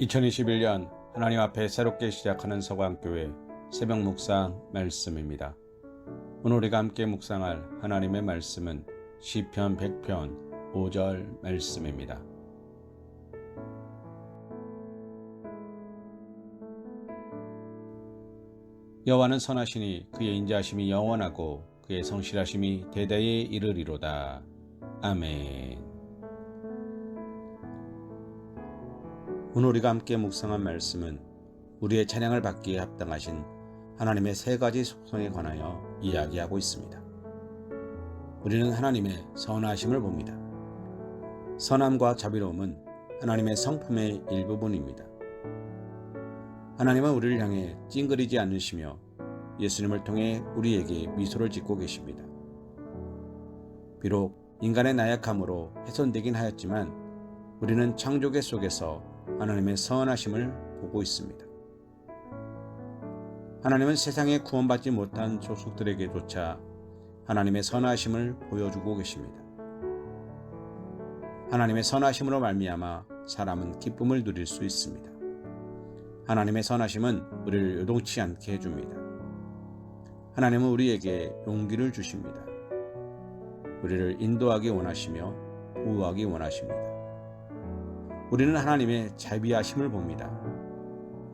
2021년 하나님 앞에 새롭게 시작하는 서광교회 새벽 묵상 말씀입니다. 오늘 우리가 함께 묵상할 하나님의 말씀은 시편 100편 5절 말씀입니다. 여호와는 선하시니 그의 인자하심이 영원하고 그의 성실하심이 대대에 이르리로다. 아멘. 오늘 우리가 함께 묵상한 말씀은 우리의 찬양을 받기에 합당하신 하나님의 세 가지 속성에 관하여 이야기하고 있습니다. 우리는 하나님의 선하심을 봅니다. 선함과 자비로움은 하나님의 성품의 일부분입니다. 하나님은 우리를 향해 찡그리지 않으시며 예수님을 통해 우리에게 미소를 짓고 계십니다. 비록 인간의 나약함으로 훼손되긴 하였지만 우리는 창조계 속에서 하나님의 선하심을 보고 있습니다. 하나님은 세상에 구원받지 못한 족속들에게조차 하나님의 선하심을 보여주고 계십니다. 하나님의 선하심으로 말미암아 사람은 기쁨을 누릴 수 있습니다. 하나님의 선하심은 우리를 요동치 않게 해줍니다. 하나님은 우리에게 용기를 주십니다. 우리를 인도하기 원하시며 보호하기 원하십니다. 우리는 하나님의 자비하심을 봅니다.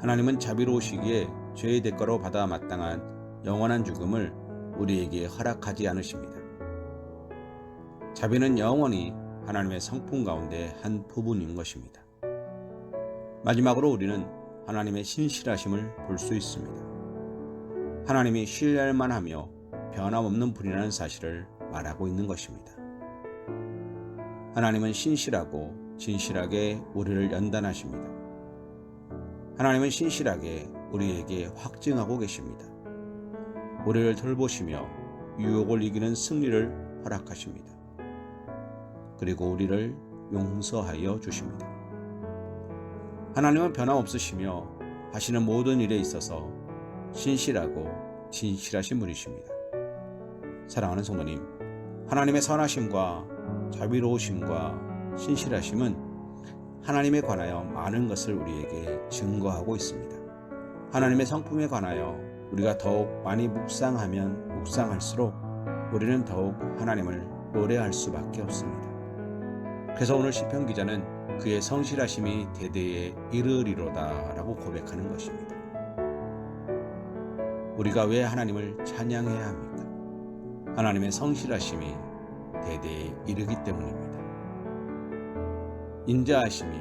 하나님은 자비로우시기에 죄의 대가로 받아 마땅한 영원한 죽음을 우리에게 허락하지 않으십니다. 자비는 영원히 하나님의 성품 가운데 한 부분인 것입니다. 마지막으로 우리는 하나님의 신실하심을 볼 수 있습니다. 하나님이 신뢰할 만하며 변함없는 분이라는 사실을 말하고 있는 것입니다. 하나님은 신실하고 진실하게 우리를 연단하십니다. 하나님은 신실하게 우리에게 확증하고 계십니다. 우리를 돌보시며 유혹을 이기는 승리를 허락하십니다. 그리고 우리를 용서하여 주십니다. 하나님은 변함없으시며 하시는 모든 일에 있어서 신실하고 진실하신 분이십니다. 사랑하는 성도님, 하나님의 선하심과 자비로우심과 신실하심은 하나님에 관하여 많은 것을 우리에게 증거하고 있습니다. 하나님의 성품에 관하여 우리가 더욱 많이 묵상하면 묵상할수록 우리는 더욱 하나님을 노래할 수밖에 없습니다. 그래서 오늘 시편 기자는 그의 성실하심이 대대에 이르리로다라고 고백하는 것입니다. 우리가 왜 하나님을 찬양해야 합니까? 하나님의 성실하심이 대대에 이르기 때문입니다. 인자하심이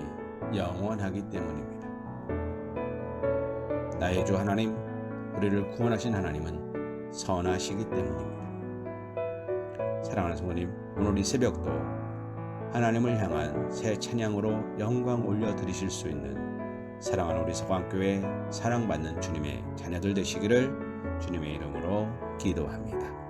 영원하기 때문입니다. 나의 주 하나님, 우리를 구원하신 하나님은 선하시기 때문입니다. 사랑하는 성도님, 오늘 이 새벽도 하나님을 향한 새 찬양으로 영광 올려 드리실 수 있는 사랑하는 우리 서광교회 사랑받는 주님의 자녀들 되시기를 주님의 이름으로 기도합니다.